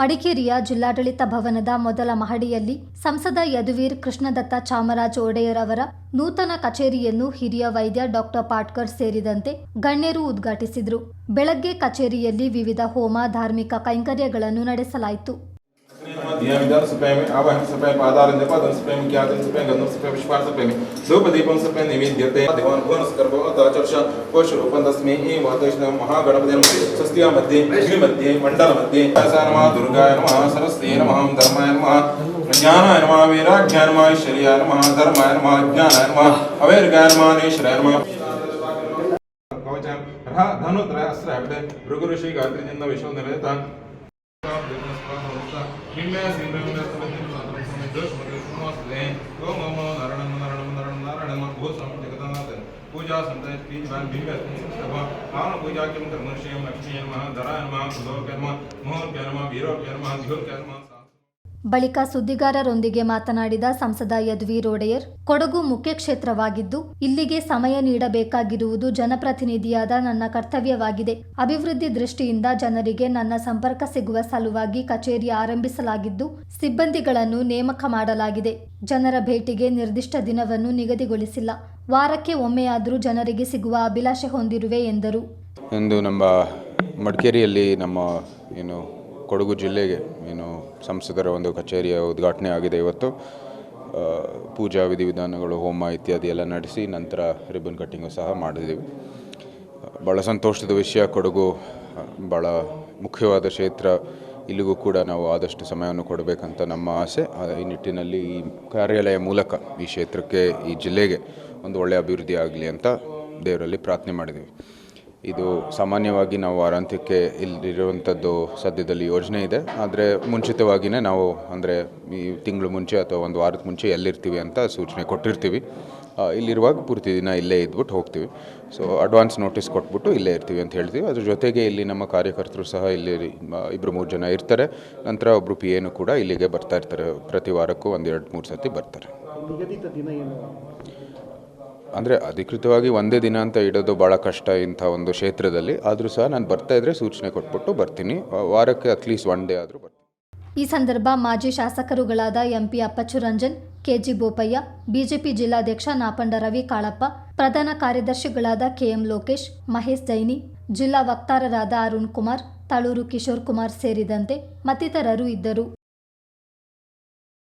ಮಡಿಕೇರಿಯ ಜಿಲ್ಲಾಡಳಿತ ಭವನದ ಮೊದಲ ಮಹಡಿಯಲ್ಲಿ ಸಂಸದ ಯದುವೀರ್ ಕೃಷ್ಣದತ್ತ ಚಾಮರಾಜ ಒಡೆಯರ್ ಅವರ ನೂತನ ಕಚೇರಿಯನ್ನು ಹಿರಿಯ ವೈದ್ಯ ಡಾಕ್ಟರ್ ಪಾಟ್ಕರ್ ಸೇರಿದಂತೆ ಗಣ್ಯರು ಉದ್ಘಾಟಿಸಿದರು. ಬೆಳಗ್ಗೆ ಕಚೇರಿಯಲ್ಲಿ ವಿವಿಧ ಹೋಮ ಧಾರ್ಮಿಕ ಕೈಂಕರ್ಯಗಳನ್ನು ನಡೆಸಲಾಯಿತು. ದಿನವಿಧಾನ ಸಭೆಯಮೆ ಆವಾಹನ ಸಭೆ ಪಾದಾರಂಜ ಪದನ ಸಭೆಯಮೆ ಖ್ಯಾತನ ಸಭೆ ಗಂಧನ ಸಭೆ ಪುಷ್ಪಾರ್ಥ ಸಭೆಯಮೆ ಸೌಪದೀಪಂ ಸಭೆ ನೈವೇದ್ಯತೆ ದೇವನ್ ಭುವನ ಸ್ಕರ್ಭ ತಾಚರ್ಷ ಕೋಶ ರೂಪಂದಸ್ಮಿ ಈ ವಾತೈಷ್ಣ ಮಹಾಗಣಪತಿ ನಮಃ ಸ್ವಸ್ತಿಯ ಮಧ್ಯೆ ಅಗ್ನಿ ಮಧ್ಯೆ ಮಂಡಲ ಮಧ್ಯೆ ನಮಃ ದುರ್ಗಾಯ ನಮಃ ಸರಸ್ವತಿಯೇ ನಮಃ ಧರ್ಮಾಯ ನಮಃ ज्ञानाय नमः वैराग्याय नमः ऐश्वर्याय नमः धर्माय नमः ज्ञानाय नमः अवैर्गाय नमः नेश्वराय नमः धनुत्र अस्त्र भृगुऋषि गात्री जिन्न विष्णु निरता ഹിമേസ് ഇന്ദ്രമിനസ്തമഞ്ജനം സന്തോഷമേ ദോഷമേ സുമാസ്തേ ഓം നമോ നാരായണ നാരായണ നാരായണ നാരായണ ഭൂസ്വാമി ജഗതനാഥൻ पूजा संतत की ज्ञान बिंब सभा काम पूजा के मंत्र मनुष्य लक्ष्मी नमः धरा नमः सुधो कर्म मोह कर्म वीरो कर्म ध्यो कर्म ಬಳಿಕ ಸುದ್ದಿಗಾರರೊಂದಿಗೆ ಮಾತನಾಡಿದ ಸಂಸದ ಯದ್ವೀರ್ ಒಡೆಯರ್ ಕೊಡಗು ಮುಖ್ಯ ಕ್ಷೇತ್ರವಾಗಿದ್ದು, ಇಲ್ಲಿಗೆ ಸಮಯ ನೀಡಬೇಕಾಗಿರುವುದು ಜನಪ್ರತಿನಿಧಿಯಾದ ನನ್ನ ಕರ್ತವ್ಯವಾಗಿದೆ. ಅಭಿವೃದ್ಧಿ ದೃಷ್ಟಿಯಿಂದ ಜನರಿಗೆ ನನ್ನ ಸಂಪರ್ಕ ಸಿಗುವ ಸಲುವಾಗಿ ಕಚೇರಿ ಆರಂಭಿಸಲಾಗಿದ್ದು, ಸಿಬ್ಬಂದಿಗಳನ್ನು ನೇಮಕ ಮಾಡಲಾಗಿದೆ. ಜನರ ಭೇಟಿಗೆ ನಿರ್ದಿಷ್ಟ ದಿನವನ್ನು ನಿಗದಿಗೊಳಿಸಿಲ್ಲ. ವಾರಕ್ಕೆ ಒಮ್ಮೆಯಾದರೂ ಜನರಿಗೆ ಸಿಗುವ ಅಭಿಲಾಷೆ ಹೊಂದಿರುವೆ ಎಂದರು. ಇಂದು ನಮ್ಮ ಮಡಿಕೇರಿಯಲ್ಲಿ ನಮ್ಮ ಏನು ಕೊಡಗು ಜಿಲ್ಲೆಗೆ ಏನು ಸಂಸದರ ಒಂದು ಕಚೇರಿಯ ಉದ್ಘಾಟನೆ ಆಗಿದೆ ಇವತ್ತು. ಪೂಜಾ ವಿಧಿವಿಧಾನಗಳು, ಹೋಮ ಇತ್ಯಾದಿ ಎಲ್ಲ ನಡೆಸಿ ನಂತರ ರಿಬ್ಬನ್ ಕಟ್ಟಿಂಗು ಸಹ ಮಾಡಿದ್ದೀವಿ ಭಾಳ ಸಂತೋಷದ ವಿಷಯ, ಕೊಡಗು ಭಾಳ ಮುಖ್ಯವಾದ ಕ್ಷೇತ್ರ. ಇಲ್ಲಿಗೂ ಕೂಡ ನಾವು ಆದಷ್ಟು ಸಮಯವನ್ನು ಕೊಡಬೇಕಂತ ನಮ್ಮ ಆಸೆ. ಈ ನಿಟ್ಟಿನಲ್ಲಿ ಈ ಕಾರ್ಯಾಲಯ ಮೂಲಕ ಈ ಕ್ಷೇತ್ರಕ್ಕೆ, ಈ ಜಿಲ್ಲೆಗೆ ಒಂದು ಒಳ್ಳೆಯ ಅಭಿವೃದ್ಧಿ ಆಗಲಿ ಅಂತ ದೇವರಲ್ಲಿ ಪ್ರಾರ್ಥನೆ ಮಾಡಿದ್ದೀವಿ ಇದು ಸಾಮಾನ್ಯವಾಗಿ ನಾವು ವಾರಾಂತ್ಯಕ್ಕೆ ಇಲ್ಲಿರುವಂಥದ್ದು ಸದ್ಯದಲ್ಲಿ ಯೋಜನೆ ಇದೆ. ಆದರೆ ಮುಂಚಿತವಾಗಿಯೇ ನಾವು ಅಂದರೆ ಈ ತಿಂಗಳು ಮುಂಚೆ ಅಥವಾ ಒಂದು ವಾರದ ಮುಂಚೆ ಎಲ್ಲಿರ್ತೀವಿ ಅಂತ ಸೂಚನೆ ಕೊಟ್ಟಿರ್ತೀವಿ. ಇಲ್ಲಿರುವಾಗ ಪೂರ್ತಿ ದಿನ ಇಲ್ಲೇ ಇದ್ಬಿಟ್ಟು ಹೋಗ್ತೀವಿ. ಸೊ ಅಡ್ವಾನ್ಸ್ ನೋಟಿಸ್ ಕೊಟ್ಬಿಟ್ಟು ಇಲ್ಲೇ ಇರ್ತೀವಿ ಅಂತ ಹೇಳ್ತೀವಿ. ಅದ್ರ ಜೊತೆಗೆ ಇಲ್ಲಿ ನಮ್ಮ ಕಾರ್ಯಕರ್ತರು ಸಹ ಇಲ್ಲಿ ಇಬ್ಬರು ಮೂರು ಜನ ಇರ್ತಾರೆ. ನಂತರ ಒಬ್ಬರು ಪಿ ಎನು ಕೂಡ ಇಲ್ಲಿಗೆ ಬರ್ತಾ ಇರ್ತಾರೆ. ಪ್ರತಿ ವಾರಕ್ಕೂ ಒಂದೆರಡು ಮೂರು ಸತಿ ಬರ್ತಾರೆ. ಅಂದರೆ ಅಧಿಕೃತವಾಗಿ ಒಂದೇ ದಿನ ಅಂತ ಇಡೋದು ಭಾಳ ಕಷ್ಟ ಇಂಥ ಒಂದು ಕ್ಷೇತ್ರದಲ್ಲಿ. ಆದರೂ ಸಹ ನಾನು ಬರ್ತಾ ಇದ್ರೆ ಸೂಚನೆ ಕೊಟ್ಬಿಟ್ಟು ಬರ್ತೀನಿ. ವಾರಕ್ಕೆ ಅಟ್ಲೀಸ್ಟ್ ಒನ್ ಡೇ ಆದರೂ ಈ ಸಂದರ್ಭ ಮಾಜಿ ಶಾಸಕರುಗಳಾದ MP Appachu Ranjan KG Bopaiah, BJP ಜಿಲ್ಲಾಧ್ಯಕ್ಷ ನಾಪಂಡ ರವಿ ಕಾಳಪ್ಪ, ಪ್ರಧಾನ ಕಾರ್ಯದರ್ಶಿಗಳಾದ ಕೆಎಂ ಲೋಕೇಶ್, ಮಹೇಶ್ ಜೈನಿ, ಜಿಲ್ಲಾ ವಕ್ತಾರರಾದ ಅರುಣ್ ಕುಮಾರ್, ತಳೂರು ಕಿಶೋರ್ ಕುಮಾರ್ ಸೇರಿದಂತೆ ಮತ್ತಿತರರು ಇದ್ದರು.